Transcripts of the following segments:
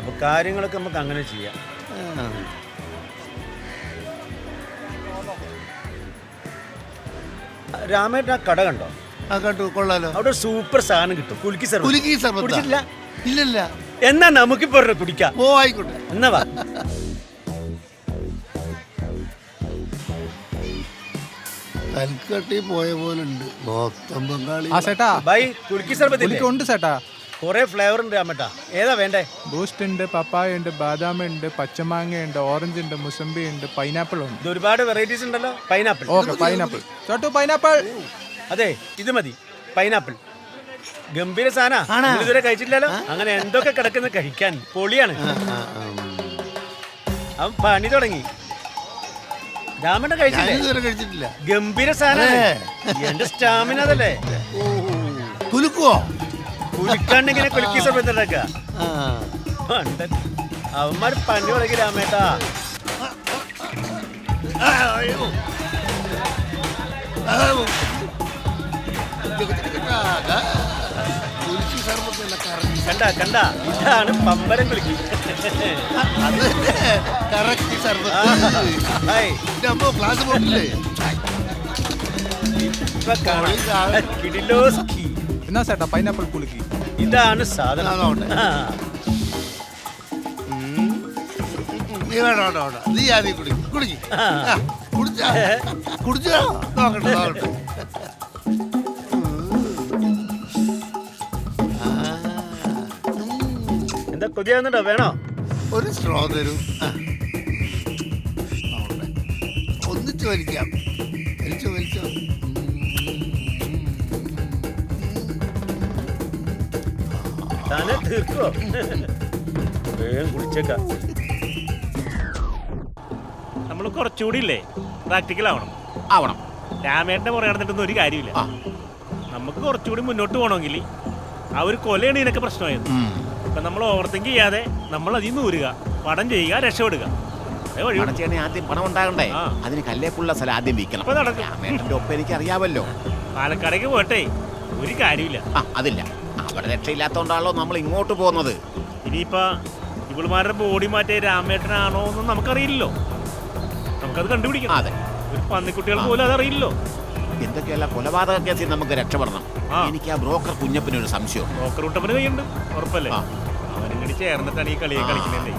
അപ്പൊ കാര്യങ്ങളൊക്കെ നമുക്ക് അങ്ങനെ ചെയ്യാം. രാമേട്ടൻ ആ കട കണ്ടോ? ആ കണ്ടു. കൊള്ളാലോ. അവിടെ സൂപ്പർ സാധനം കിട്ടും. കുലുക്കി സർവീസ് കുലുക്കി സർബത്താ? കുടിച്ചിട്ടില്ല? ഇല്ലല്ല. എന്നാ നമുക്കിപ്പോ ഒരെണ്ണം കുടിക്കാം. ഓ ആയിക്കോട്ടെ. എന്നാ വാ. തൽക്കട്ടി പോയ പോലെ ഉണ്ട്. മൊത്തം ബംഗാളി. ആ ചേട്ടാ ബൈ കുലുക്കി സർബത്ത് ഉണ്ട് ചേട്ടാ കുറെ ഫ്ലേവർ ഉണ്ട് രാമേട്ടാ ഏതാ വേണ്ടേ? ബൂസ്റ്റ് ഉണ്ട് പപ്പായ ഉണ്ട് ബാദാം ഉണ്ട് പച്ചമാങ്ങ ഉണ്ട് ഓറഞ്ച് ഉണ്ട് മുസംബി ഉണ്ട് പൈനാപ്പിൾ ഉണ്ട്. ഇത് ഒരുപാട് വെറൈറ്റീസ് ഉണ്ടല്ലോ. പൈനാപ്പിൾ ഓക്കെ പൈനാപ്പിൾ ചോട്ടു പൈനാപ്പിൾ അതെ ഇത് മതി. പൈനാപ്പിൾ ഗംഭീര സാധന. ഇതുവരെ കഴിച്ചിട്ടില്ലല്ലോ? അങ്ങനെ എന്തൊക്കെ കിടക്കുന്ന കഴിക്കാൻ പൊളിയാണ്. അവൻ പണി തുടങ്ങി. കഴിച്ചിട്ടില്ല. ഗംഭീര സാധന എന്റെ സ്റ്റാമിന അതല്ലേ? കുലുക്കുവോ കുലിക്കാണ്ട് ഇങ്ങനെ കുലുക്കി സമയത്ത് അവന്മാർ പണി തുടങ്ങി രാമേട്ടാ. കണ്ട കണ്ട. ഇതാണ് പമ്പരം കുലുക്കി. അത് കറക്റ്റ് ഹായ്. നമ്മ ക്ലാസ് പോയില്ലേ ഇപ്പൊ കിടിലോസ്കി. എന്നാ ചേട്ടാ പൈനാപ്പിൾ പുലിക്ക് ഇതാണ് സാധനം. അതാവട്ടെ. ആ. നീ വേണ്ട വേണ്ട വേണ്ട. നീ ആദ്യം കുടിക്കും കുടിക്കും. കുടിച്ചാ? കുടിച്ചാ? നോക്കട്ടെ നോക്കട്ടെ. ആ. എന്താ കൊതിയാവുന്നുണ്ടോ? വേണോ? ഒരു സ്ട്രോ തരൂ. ആ. നോക്കട്ടെ. ഒന്നിച്ച് വലിക്കാം. വലിച്ചോ വലിച്ചോ. തന്നെ തീർക്കോ? വേഗം കുളിച്ചേക്കാം. നമ്മൾ കുറച്ചുകൂടി ഇല്ലേ? പ്രാക്ടിക്കൽ ആവണം. ആവണം. രാമേട്ടന്റെ പുറകെ നടന്നിട്ടൊന്നും ഒരു കാര്യമില്ല. ആ. നമുക്ക് കുറച്ചുകൂടി മുന്നോട്ട് പോകണമെങ്കിൽ ആ ഒരു കൊലയാണ് ഇതിനൊക്കെ പ്രശ്നമായത്. ഇപ്പൊ നമ്മൾ ഓവർ തിങ്ക് ചെയ്യാതെ നമ്മൾ അതിൽ നിന്ന് ഊരുക പടം ചെയ്യുക രക്ഷപ്പെടുക. അതേ വഴിയുള്ളൂ. പണം ചെയ്യണേ ആദ്യം പണം ഉണ്ടാകണ്ടേ? ആ. അതിന് കല്ലേപ്പുള്ള സ്ഥലം ആദ്യം വിൽക്കണം. ഇപ്പൊ നടക്കും. രാമേട്ടന്റെ ഒപ്പം എനിക്ക് അറിയാമല്ലോ പാലക്കാടേക്ക് പോട്ടെ. ഒരു കാര്യമില്ല. ആ അതില്ല. അവിടെ രക്ഷയില്ലാത്തോണ്ടാണല്ലോ നമ്മൾ ഇങ്ങോട്ട് പോകുന്നത്. ഇനിയിപ്പോ ഇവളുമാരുടെ ബോഡി മാറ്റിയ രാമേട്ടനാണോ എന്ന് നമുക്കറിയില്ലല്ലോ. നമുക്കത് കണ്ടുപിടിക്കണം. അതെ. ഒരു പന്നിക്കുട്ടികൾ പോലും അതറിയില്ലല്ലോ. എന്തൊക്കെയല്ല കൊലപാതക കേസിൽ നമുക്ക് രക്ഷപ്പെടണം. ആ. എനിക്ക് ആ ബ്രോക്കർ കുഞ്ഞപ്പനൊരു സംശയം. ബ്രോക്കർ കുട്ടപ്പന് കൈയുണ്ട്. ഉറപ്പല്ലേ? ആ. അവനും കൂടി ചേർന്നിട്ടാണ് ഈ കളിയെ ആ. കളിക്കുന്നതല്ലേ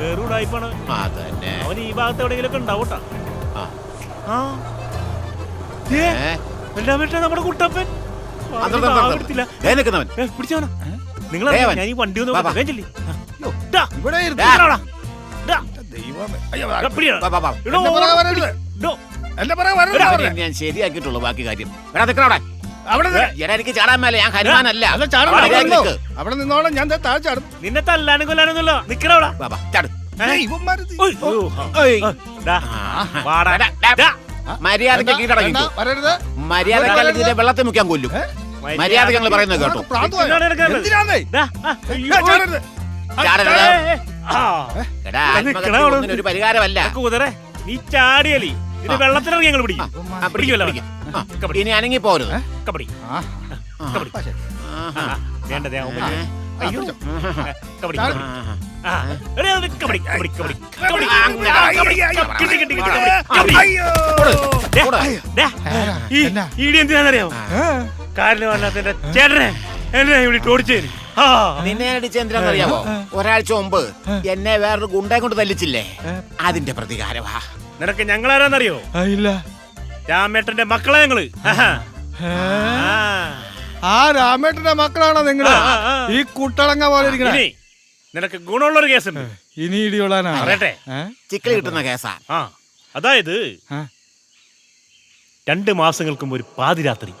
വേറെ ഉടായ്പാണ്. അതന്നെ. അവൻ ഈ ഭാഗത്ത് എവിടെയെങ്കിലും ഒക്കെ ഉണ്ടാവട്ടാ? ആ. ആ. ഏ? എല്ലാം പറ്റാ നമ്മുടെ കുട്ടപ്പൻ. നിങ്ങൾ ഞാൻ ഈ വണ്ടി ഒന്ന്. വേഗം ചെല്ലി. ഇവിടെ ഞാൻ ശരിയാക്കിയിട്ടുള്ളൂ ബാക്കി കാര്യം. അവിടെ. എനിക്ക് ചാടാൻ മേലെ ഞാൻ ഹനുമാനല്ല. അവിടെ നിന്നോളാം ഞാൻ താഴെ ചാടും. നിന്നെ തല്ലാനും കൊല്ലാനൊന്നുമല്ല. നിക്കണവിടെ ഇവന്മാര് ഡാ, മര്യാദയ്ക്ക് വേണ്ട, വരരുത്? മര്യാദയ്ക്ക് അല്ലെങ്കിൽ ഇതിനെ വെള്ളത്തിൽ മുക്കാൻ കൊല്ലും. മര്യാദയ്ക്ക് ഞങ്ങൾ പറയുന്നത് കേട്ടോ. പ്രാന്തമായോ? എന്തിനാണ്? ഡാ, ആ, ഞാൻ ചാടരുത്. ചാടരുത്. ഏ, ഏ, നിക്കണ അവിടെ. ഒന്നിനും ഒരു പരിഹാരമല്ല. കുതിരെ നീ ചാടിയലി ഇത് ആ. വെള്ളത്തിലിറങ്ങി ഞങ്ങൾ പിടിക്കും. ആ, പിടിക്ക്, പിടിക്കുമല്ലോ പിടിക്ക്. ആ, കബഡി. ഇനി അനങ്ങി പോരുത്. കബഡി. ആ, കബഡി. ആഹാ. ആ, വേണ്ടതേ ആ. കബഡി. ആ, കബഡി കബഡി. ആ, എന്തിനാണെന്നറിയാമോ കാലിന് വല്ലാത്ത ചേട്ടനെ എന്നെ ഇവിടെ ഓടിച്ചേരി. നിന്നെ അടിച്ചെന്തിനാണെന്നറിയാമോ ഒരാഴ്ച മുമ്പ് എന്നെ വേറൊരു ഗുണ്ടയെ കൊണ്ട് തല്ലിച്ചില്ലേ? അതിന്റെ പ്രതികാരമാ. നിനക്ക് ഞങ്ങളാരാന്നറിയോ? ഇല്ല. രാമേട്ടന്റെ മക്കളെ ഞങ്ങൾ. ആ. ആ. രാമേട്ടന്റെ മക്കളാണോ നിങ്ങൾ. ഈ കുട്ടളങ്ങ പോലെ ഇരിക്കണേ. നിനക്ക് ഗുണമുള്ള ഗുണമുള്ളൊരു കേസുണ്ട്. ഇനി ഇടിയോളാനാ പറയട്ടെ. ചിക്കൽ കിട്ടുന്ന കേസാ. ആ അതായത് രണ്ട് മാസങ്ങൾക്കും ഒരു പാതിരാത്രി.